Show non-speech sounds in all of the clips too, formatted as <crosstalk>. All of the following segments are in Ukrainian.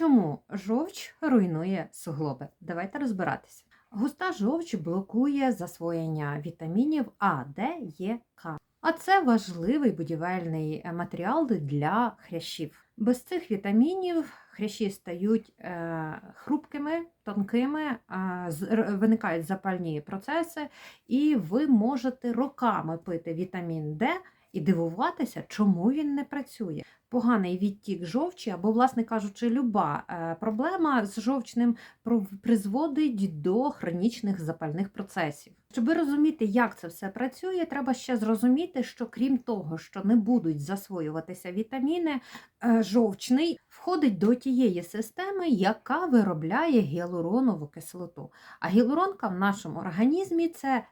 чому жовч руйнує суглоби? Давайте розбиратися. Густа жовч блокує засвоєння вітамінів А, Д, Е, К. А це важливий будівельний е, матеріал для хрящів. Без цих вітамінів хрящі стають е, хрупкими, тонкими, виникають запальні процеси, і ви можете роками пити вітамін Д і дивуватися, чому він не працює. Поганий відтік жовчі, або, власне кажучи, люба е, проблема з жовчним призводить до хронічних запальних процесів. Щоб розуміти, як це все працює, треба ще зрозуміти, що крім того, що не будуть засвоюватися вітаміни, е, жовчний входить до тієї системи, яка виробляє гіалуронову кислоту. А гіалуронка в нашому організмі це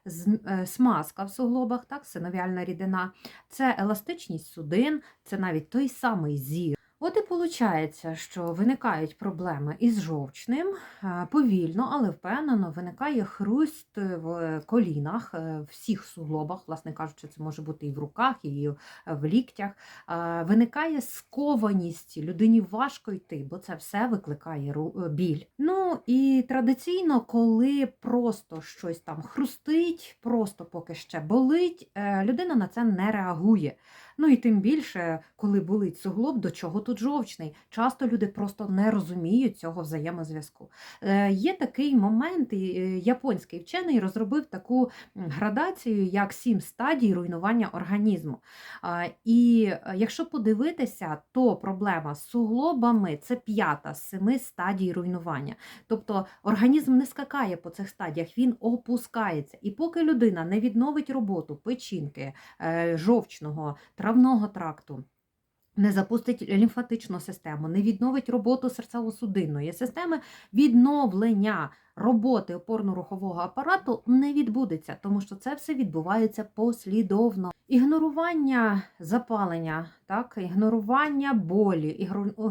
е, смазка в суглобах, так, синовіальна рідина, це еластичність судин, це навіть той самий зір. От і виходить, що виникають проблеми із жовчним, е, повільно, але впевнено виникає хруст в колінах, е, всіх суглобах, власне кажучи, це може бути і в руках, і в ліктях. Е, Виникає скованість, людині важко йти, бо це все викликає біль. Ну і традиційно, коли просто щось там хрустить, просто поки ще болить, людина на це не реагує. Ну і тим більше, коли болить суглоб, до чого тут жовчний. Часто люди просто не розуміють цього взаємозв'язку. Е, Є такий момент, і е, японський вчений розробив таку градацію, як сім стадій руйнування організму. І е, якщо подивитися, то проблема з суглобами це п'ята з семи стадій руйнування. Тобто організм не скакає по цих стадіях, він опускається. І поки людина не відновить роботу печінки, жовчного, травного тракту. Не запустить лімфатичну систему, не відновить роботу серцево-судинної системи, відновлення роботи опорно-рухового апарату не відбудеться, тому що це все відбувається послідовно. Ігнорування запалення, так, ігнорування болі,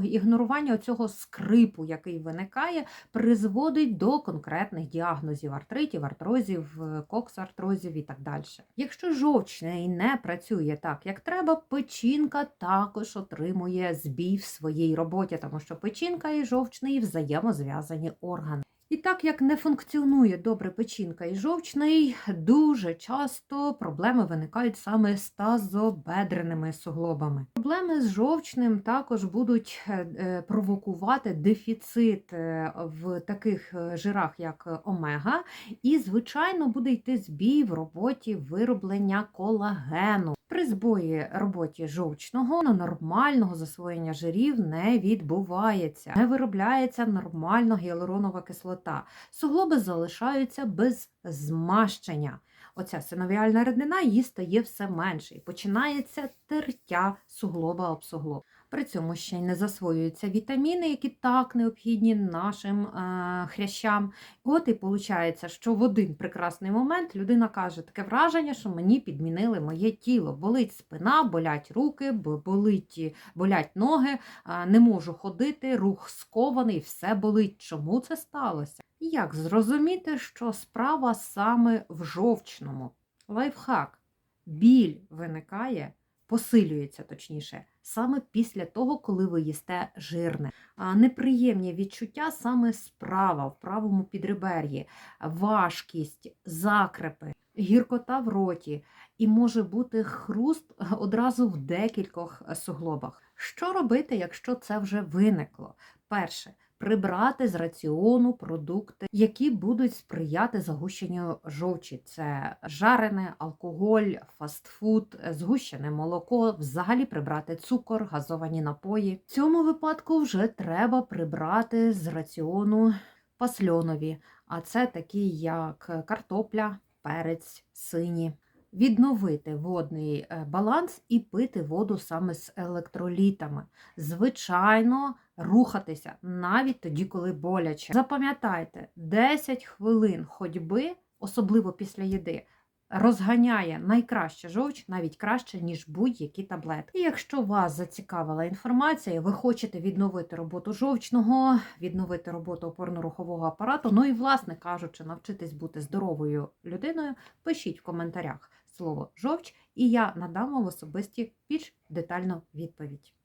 ігнорування цього скрипу, який виникає, призводить до конкретних діагнозів артритів, артрозів, е, коксартрозів і так далі. Якщо жовчний не працює так, як треба, печінка також отримує збій в своїй роботі, тому що печінка і жовчний взаємозв'язані органи. І так як не функціонує добре печінка і жовчний, дуже часто проблеми виникають саме з тазобедреними суглобами. Проблеми з жовчним також будуть е, е, провокувати дефіцит е, в таких жирах, як омега, і, звичайно, буде йти збій в роботі вироблення колагену. При збої роботі жовчного на нормального засвоєння жирів не відбувається, не виробляється нормально гіалуронова кислота. Суглоби залишаються без змащення. Оця синовіальна рідина її стає все менше і починається тертя суглоба об суглоб. При цьому ще й не засвоюються вітаміни, які так необхідні нашим е, хрящам. От і виходить, що в один прекрасний момент людина каже, таке враження, що мені підмінили моє тіло. Болить спина, болять руки, бо- болить, болять ноги, а, не можу ходити, рух скований, все болить. Чому це сталося? Як зрозуміти, що справа саме в жовчному? Лайфхак. Біль виникає, посилюється точніше, саме після того, коли ви їсте жирне. А неприємні відчуття саме справа, в правому підребер'ї, важкість, закрепи, гіркота в роті, і може бути хруст <laughs> одразу в декількох суглобах. Що робити, якщо це вже виникло? Перше. Прибрати з раціону продукти, які будуть сприяти загущенню жовчі. Це жарене, алкоголь, фастфуд, згущене молоко, взагалі прибрати цукор, газовані напої. В цьому випадку вже треба прибрати з раціону пасльонові, а це такі як картопля, перець, сині. Відновити водний е, баланс і пити воду саме з електролітами. Звичайно, рухатися навіть тоді, коли боляче. Запам'ятайте, 10 хвилин ходьби, особливо після їди, розганяє найкраще жовч, навіть краще, ніж будь-які таблетки. І якщо вас зацікавила інформація, ви хочете відновити роботу жовчного, відновити роботу опорно-рухового апарату, ну і, власне кажучи, навчитись бути здоровою людиною, пишіть в коментарях слово жовч, і я надам вам особисті більш детальну відповідь.